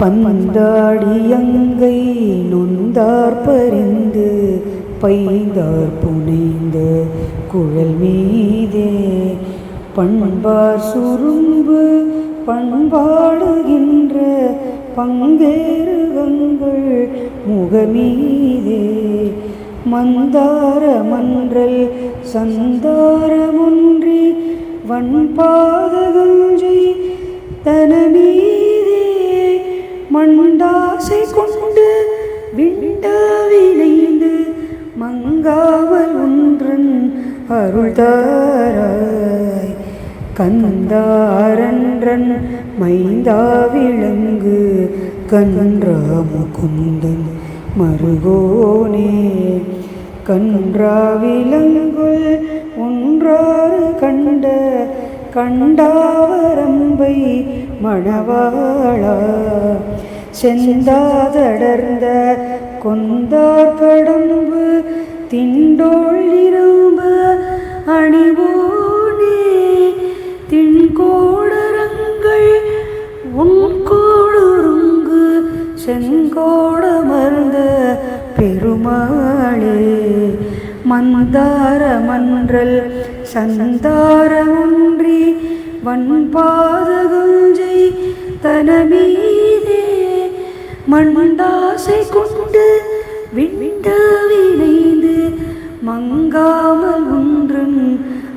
பந்தாடியங்கை நொந்தார் பறிந்து பைந்தார் புனைந்த குழல் மீதே. பண்பார் சுரும்பு பண்பாடுகின்ற பங்கேறுகங்கள் முகமீதே. மந்தார மன்றல் சந்தாரமொன்றி வன்பாதகஞ்சை மண்டாசை கொண்டு விண்டாவினைந்து மங்காமல் ஒன்றன் அருள் தாராய் கந்தாரன்றன் மைந்தா விளங்கு கன்றா முகுந்தன் மருகோனே. கன்றா விலங்குள் ஒன்றாறு கண்ட கண்டாவரம்பை மணவாளா செந்தாதடர்ந்த கொந்தார் கடம்பு திண்டோள் இரும்ப அணிவோனே. திண்கோடரங்கள் உன் செங்கோடமர்ந்த பெருமாளே. மந்தார மன்றல் சந்தாரமன்றி வன்பாதகுஞ்சை தனமீ. மண்மண்டாசை கொண்டு விண்ட வினைந்து மங்காமல் ஒன்றும்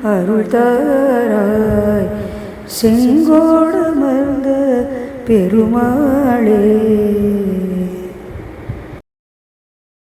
அருள் தராய். செங்கோடு மருந்த பெருமாளே.